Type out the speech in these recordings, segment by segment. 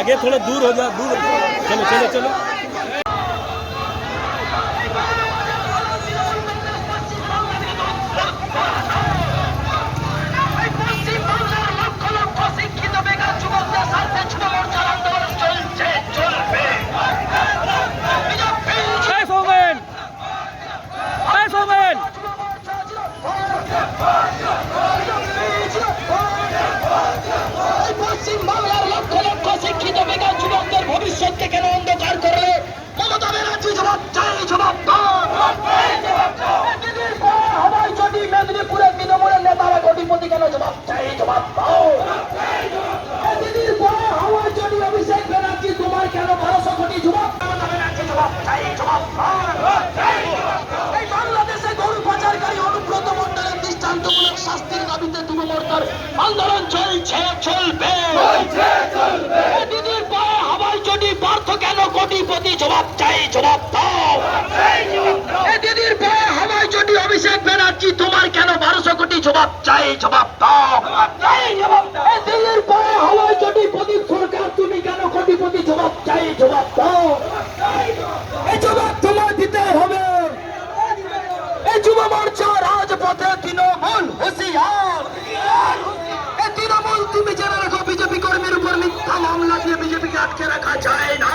आगे थोड़ा दूर हो जा दूर चलो चलो चलो শাস্তির দাবিতে তৃণমূর্তার আন্দোলন চলছে চলবে। দিদির পায়ে হাওয়াই চটি পার্থ কেন কোটিপতি জবাব চাই জবাব দাও। দিদির পায়ে হাওয়াই চটি অভিষেক ব্যানার্জি তোমার কেন বারোশো কোটি জবাব চাই জবাব দাও। দিদির পায়ে হাওয়াই চটি প্রদীপ সরকার তুমি কেন কোটিপতি জবাব চাই জবাব দাও। এই জবাব তোমার দিতে হবে। এই যুব রাজপথে তৃণমূল হুঁশিয়ার। তৃণমূল, তুমি জেনে রাখো, বিজেপি কর্মীর উপর মিথ্যা মামলা দিয়ে বিজেপিকে আটকে রাখা যায় না।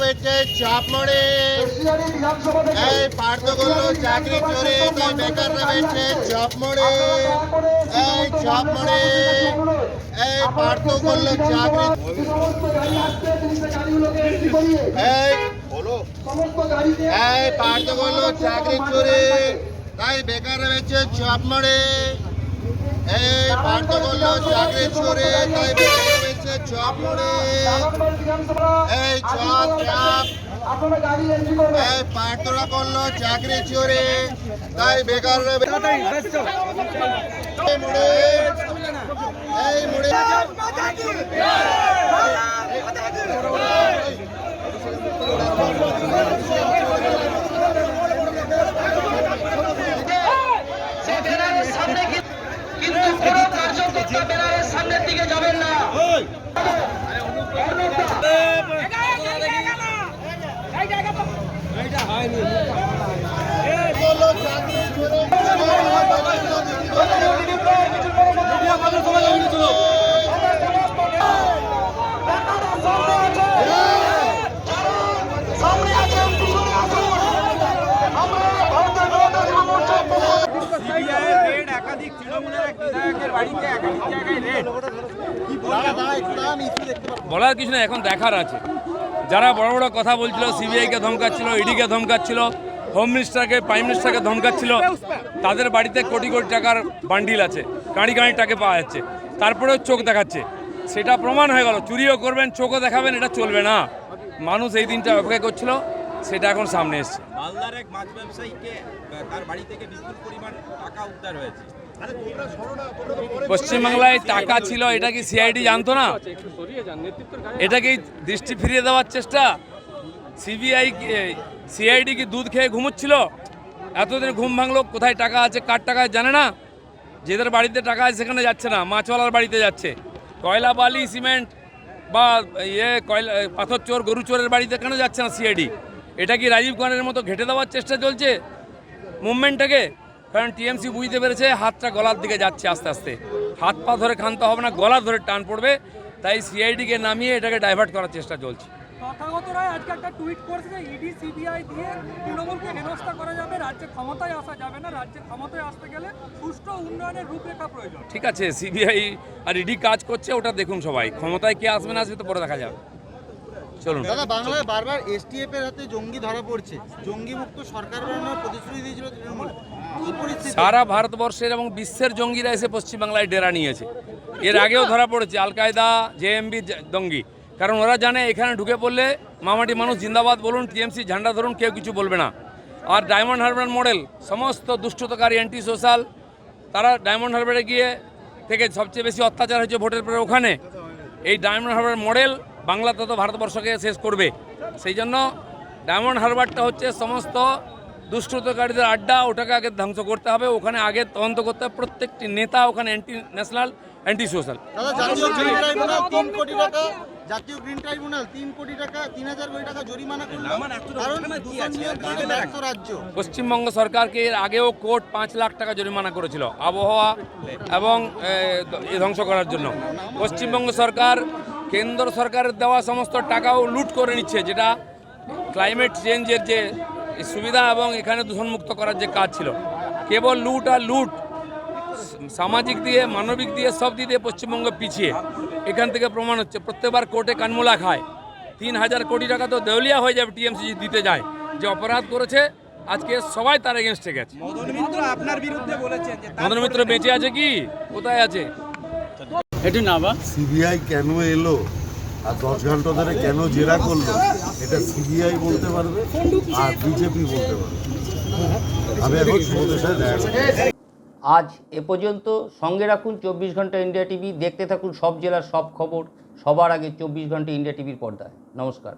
বেঁচে চাপ মরে। এই পার্থ করল চাকরি চুরি তাই বেকাররা বেঁচে চাপ মরে। এই চাপ মরে। এই পার্থ করল চাকরি। এই এই পার্থ করল চাকরি চুরি। তাই বেকাররা বেঁচে চাপ মরে। এই পার্থ করল চাকরি চুরি তাই বেকাররা বেঁচে চাপ মরে এই চপ চাপ। এই পার্থরা করল চাকরি চোরে তাই বেকার মুড়ে এই মুড়ে সে ব্যানারের সামনে কি- কিন্তু কোনো কার্যকর্তা ব্যানারের সামনের দিকে যাবেন না করল চাকরি চুরি সামনে আছেন পিছনে আসুন আমরা ভারতের জনতা যুব মোর্চার পক্ষ বলার কিছু না এখন দেখার আছে। যারা বড় বড় কথা বলছিল সিবিআইকে ধমকাচ্ছিল ইডিকে ধমকাচ্ছিল হোম মিনিস্টারকে প্রাইম মিনিস্টারকে ধমকাচ্ছিল, তাদের বাড়িতে কোটি কোটি টাকার বান্ডিল আছে, কাঁড়ি কাঁড়ি টাকা পাওয়া যাচ্ছে। তারপরেও চোখ দেখাচ্ছে। সেটা প্রমাণ হয়ে গেল, চুরিও করবেন, চোখও দেখাবেন, এটা চলবে না। মানুষ এই দিনটা অপেক্ষা করছিল, সেটা এখন সামনে এসছে। মালদার এক মাছ ব্যবসায়ীকে, তার বাড়ি থেকে বিপুল পরিমাণ টাকা উদ্ধার হয়েছে। পশ্চিমবাংলায় টাকা ছিল, এটা কি সিআইডি জানতো না? এটা কি দৃষ্টি ফিরিয়ে দেওয়ার চেষ্টা? সিবিআই সিআইডি কি দুধ খেয়ে ঘুমোচ্ছিল? এতদিন ঘুম ভাঙলো, কোথায় টাকা আছে, কার টাকা জানে না? যেদের বাড়িতে টাকা আছে সেখানে যাচ্ছে না, মাছওয়ালার বাড়িতে যাচ্ছে। কয়লা, বালি, সিমেন্ট বা ইয়ে কয়লা, পাথর চোর, গরু চোরের বাড়িতে কেন যাচ্ছে না সিআইডি এটা কি রাজীব কুমারের মতো ঘেটে দেওয়ার চেষ্টা চলছে? মুভমেন্টটাকে কারণ টিএমসি বুঝতে পেরেছে হাতটা গলার দিকে যাচ্ছে আস্তে আস্তে। হাত পা ধরে খানতে হবে না গলা ধরে টান পড়বে তাই সিআইডিকে নামিয়ে এটাকে ডাইভার্ট করার চেষ্টা চলছে। তথাগত রায় আজকে একটা টুইট করেছে যে ইডি সিবিআই দিয়ে তৃণমূলকে হেনস্থা করা যাবে রাজ্যে ক্ষমতায় আসা যাবে না রাজ্যে ক্ষমতায় আসতে গেলে সুষ্ঠু উন্নয়নের রূপরেখা প্রয়োজন। ঠিক আছে সিবিআই আর ইডি কাজ করছে ওটা দেখুন সবাই। ক্ষমতায় কে আসবে না আসবে তো পরে দেখা যাবে। চলুন। দাদা বাংলায় বারবার এসটিএফ এর হাতে জঙ্গি ধরা পড়ছে। জঙ্গি মুক্ত সরকার বানানোর প্রতিশ্রুতি দিয়েছিল তৃণমূল। সারা ভারতবর্ষের এবং বিশ্বের জঙ্গিরা এসে পশ্চিমবাংলায় ডেরা নিয়েছে। এর আগেও ধরা পড়েছে আল কায়দা জেএমবি জঙ্গি। কারণ ওরা জানে এখানে ঢুকে পড়লে মামাটি মানুষ জিন্দাবাদ বলুন টিএমসি ঝান্ডা ধরুন কেউ কিছু বলবে না। আর ডায়মন্ড হারবার মডেল সমস্ত দুষ্টতাকারী অ্যান্টি সোশ্যাল তারা ডায়মন্ড হারবারে গিয়ে থেকে সবচেয়ে বেশি অত্যাচার হয়েছে ভোটের পরে ওখানে। এই ডায়মন্ড হারবার মডেল বাংলাতে তো ভারতবর্ষকে শেষ করবে। সেই জন্য ডায়মন্ড হারবারটা হচ্ছে সমস্ত দুষ্টতাকারীদের আড্ডা ওটাকে আগে ধ্বংস করতে হবে। ওখানে আগে তদন্ত করতে হবে। প্রত্যেকটি নেতা ওখানে অ্যান্টি ন্যাশনাল অ্যান্টি সোশ্যাল জাতীয় গ্রিন ট্রাইব্যুনাল তিন কোটি টাকা তিন হাজার কোটি জরিমানা রাজ্য। পশ্চিমবঙ্গ সরকারকে এর আগেও কোর্ট পাঁচ লাখ টাকা জরিমানা করেছিল আবহাওয়া এবং ধ্বংস করার জন্য। পশ্চিমবঙ্গ সরকার কেন্দ্র সরকারের দেওয়া সমস্ত টাকাও লুট করে নিচ্ছে যেটা ক্লাইমেট চেঞ্জের যে সুবিধা এবং এখানে দূষণমুক্ত করার যে কাজ ছিল। কেবল লুট আর লুট সামাজিক দিয়ে মানবিক দিয়ে সব দিক দিয়ে পশ্চিমবঙ্গ পিছিয়ে। এখান থেকে প্রমাণ হচ্ছে প্রত্যেকবার কোর্টে কানমোলা খায়। তিন হাজার কোটি টাকা তো দেউলিয়া হয়ে যাবে টিএমসি দিতে যায়। যে অপরাধ করেছে আজকে সবাই তার এগেনস্টে গেছে। মদন মিত্র আপনার বিরুদ্ধে বলেছেন মদন মিত্র বেঁচে আছে কি? কোথায় আছে? সিবিআই কেন এলো? আর দশ ঘণ্টা ধরে কেন জেরা করল? এটা সিবিআই বলতে পারবে আর বিজেপি বলতে পারবে। আমি এখন। আজ এ পর্যন্ত সঙ্গে রাখুন চব্বিশ ঘণ্টা ইন্ডিয়া টিভি দেখতে থাকুন সব জেলার সব খবর সবার আগে চব্বিশ ঘণ্টা ইন্ডিয়া টিভির পর্দায়। নমস্কার।